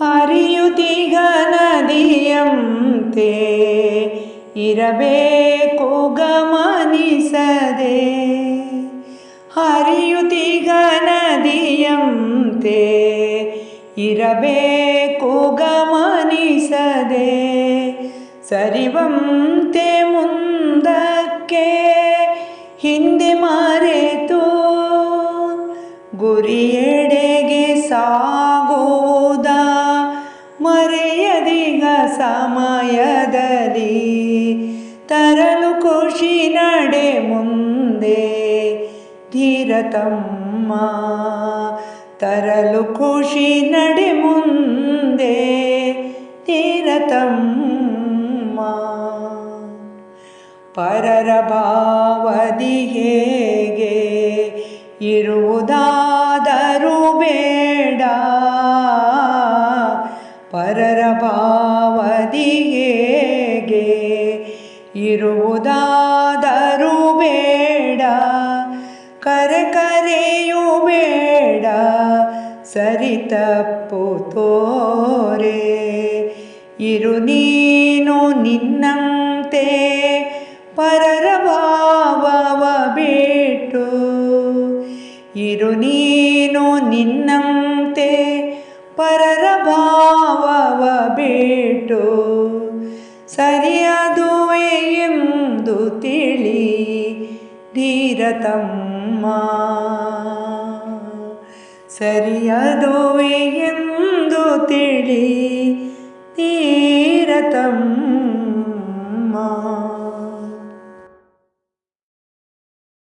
ಹರಿಯುತಿಗ ನದಿಯಂತೆ ಇರಬೇಕು ಗಮನಿಸದೆ. ಹರಿಯುತಿಗ ನದಿಯಂತೆ ಇರಬೇಕು ಗಮನಿಸದೆ. ಸರಿವಂತೆ ಮುಂದಕ್ಕೆ ಸಮಯದಲ್ಲಿ ತರಲು ಖುಷಿ ನಡೆ ಮುಂದೆ. ಧೀರತಮ್ಮ, ತರಲು ಖುಷಿ ನಡೆ ಮುಂದೆ. ಧೀರತಮ್ಮ, ಪರರ ಭಾವದಿ ಹೇಗೆ ಇರುವುದಾದರೂ ಪರರ ಪಾವದಿಗೆ ಇರುವುದಾದರೂ ಬೇಡ. ಕರೆ ಕರೆಯೂ ಬೇಡ. ಸರಿ ತಪ್ಪು ತೋರೆ. ಇರು ನೀನು ನಿನ್ನಂತೆ. ಪರರ ಭಾವವ ಬಿಟ್ಟು. ಇರು ನೀನು ನಿನ್ನಂತೆ. ಪರರ ಸರಿಯಾದುವೆ ಎಂದು ತಿಳಿ ಧೀರತಮ್ಮ ಸರಿಯಾದುವೆ ಎಂದು ತಿಳಿ ಧೀರತಮ್ಮ